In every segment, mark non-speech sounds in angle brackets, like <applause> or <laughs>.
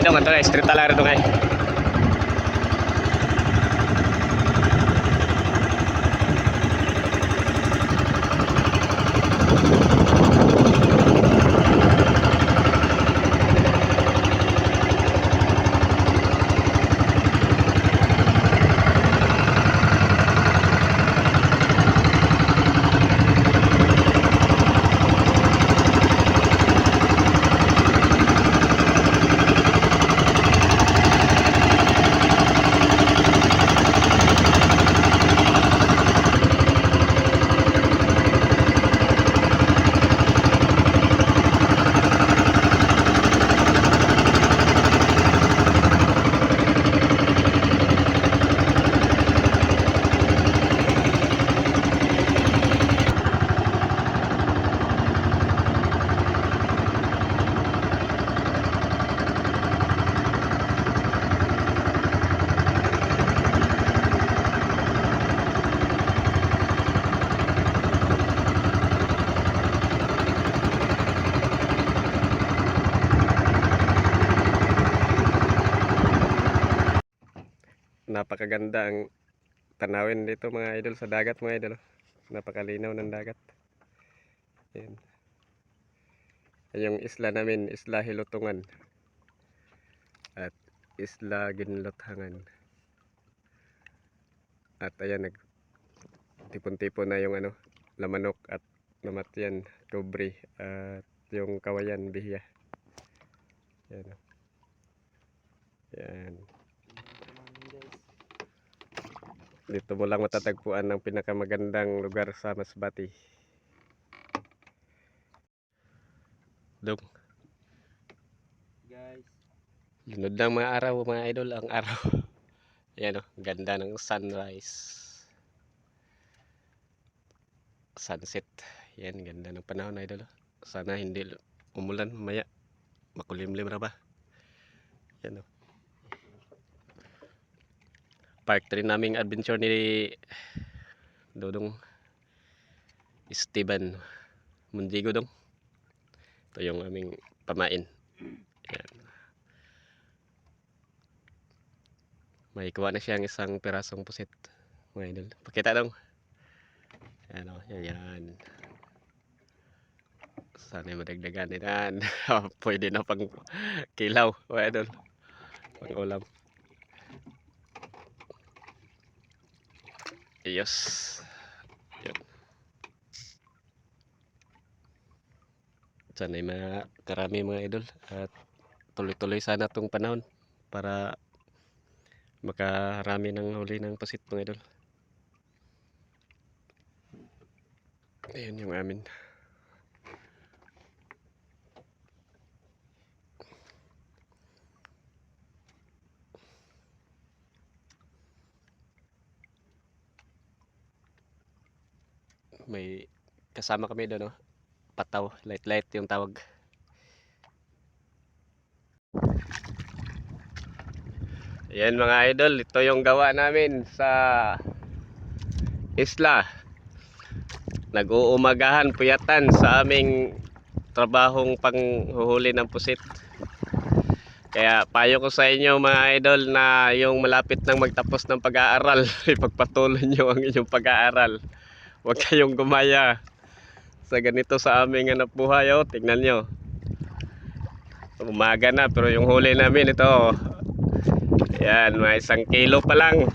ni dong ato street talaga rito kay. Napakaganda ang tanawin dito mga idol sa dagat mga idol. Napakalinaw ng dagat. Yan. Yan Yung isla namin, Isla Hilutungan. At Isla Ginlothangan. At ayan, nag tipon-tipon na yung ano, lamanok at namatyan, kubri at yung kawayan, bihiya. Yan. o. Yan. Dito mo lang matatagpuan ng pinakamagandang lugar sa Masbati. Dong, Guys, lunod ng mga araw, mga idol, ang araw. <laughs> Ayan o, ganda ng sunrise. Sunset. Yan, ganda ng panahon, idol. Sana hindi umulan mamaya. Makulimlim na ba? Yan o. Park rin naming adventure ni Dodong Esteban Mundigo dong. Ito yung aming pamain. Yan. May kuha na siyang isang pirasong pusit. Mga idol. Pakita dong. Yan o. Yan, yan. Sana madagdagan din. <laughs> Pwede na pang kilaw. Mga idol. Pang ulam. Yes. Yan. Sana'y mga karami mga idol at tuloy-tuloy sana tong panahon para makarami ng huli ng pasit mga idol. Ayan yung amin. May kasama kami doon, no? Pataw, light-light yung tawag. Ayan mga idol, ito yung gawa namin sa isla. Nag-uumagahan puyatan sa aming trabahong panghuhuli ng pusit. Kaya payo ko sa inyo mga idol na yung malapit nang magtapos ng pag-aaral, <laughs> ipagpatuloy nyo ang inyong pag-aaral. Huwag kayong gumaya sa ganito sa aming hanap buhay. Oh. Tingnan nyo. Umaga na pero yung huli namin ito. oh. Yan, may isang kilo pa lang.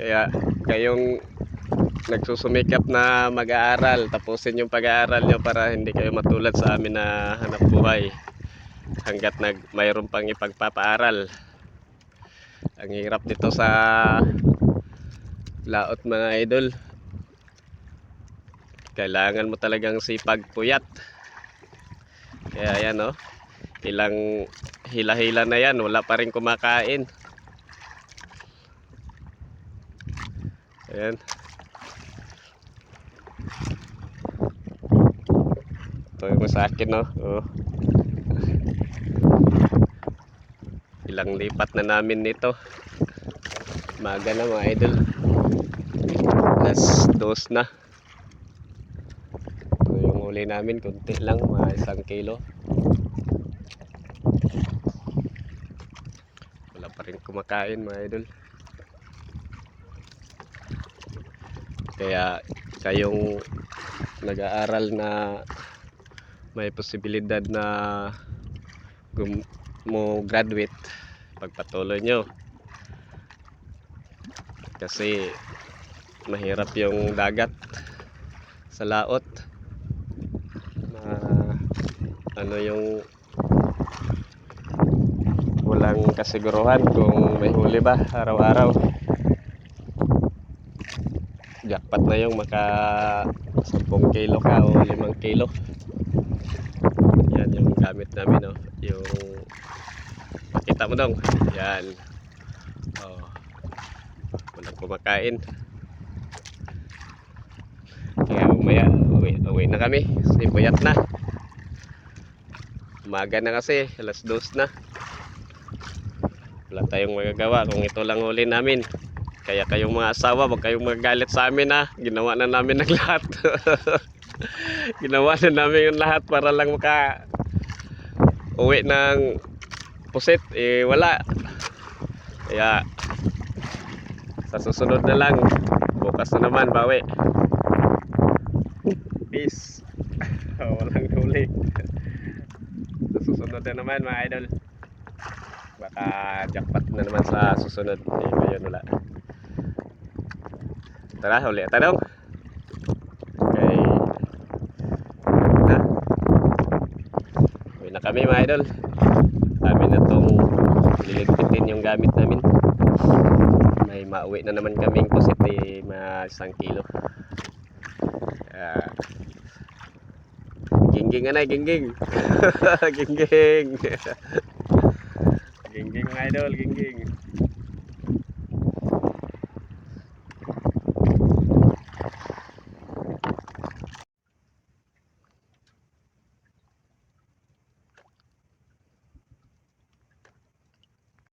Kaya kayong nagsusumikap na mag-aaral, tapusin yung pag-aaral nyo para hindi kayo matulad sa amin na hanap buhay hanggat nag mayroon pang ipagpapaaral. Ang hirap dito sa laot mga idol. Kailangan mo talagang sipag puyat. Kaya yan oh. Ilang hila-hila na yan, wala pa rin kumakain. Ayan. Ito yung sa akin no. Oh. Ilang lipat na namin nito. Maga na mga idol. Alas dos na. Ito yung huli namin, kunti lang, mga isang kilo. Wala pa rin kumakain mga idol. Kaya kayong nag-aaral na may posibilidad na mo graduate pagpatuloy nyo. Kasi mahirap yung dagat sa laot. Na ano yung walang kasiguruhan kung may huli ba araw-araw. Jackpot na yung maka 10 kilo ka o 5 kilo. Yan yung gamit namin no? Yung pakita mo dong. Yan. Oh. Walang kumakain. Kaya umaya uwi, uwi na kami. Kasi puyat na. Umaga na kasi alas dos na. Wala tayong magagawa kung ito lang huli namin. Kaya kayong mga asawa wag kayong magagalit sa amin ha? Ginawa na namin ng lahat. <laughs> Ginawa na namin yung lahat para lang maka uwi ng pusit eh wala. Kaya sa susunod na lang bukas na naman bawi. Peace. <laughs> Walang huli. Sa susunod na naman mga idol. Baka jackpot na naman sa susunod. Eh ngayon wala. Tara huli. Tanong? Uwi na kami mga idol kami na tong liligpitin yung gamit namin. May mauwi na naman kaming pusit eh, mga isang kilo. Ah. gingging anay gingging. <laughs> Gingging. <laughs> Gingging idol gingging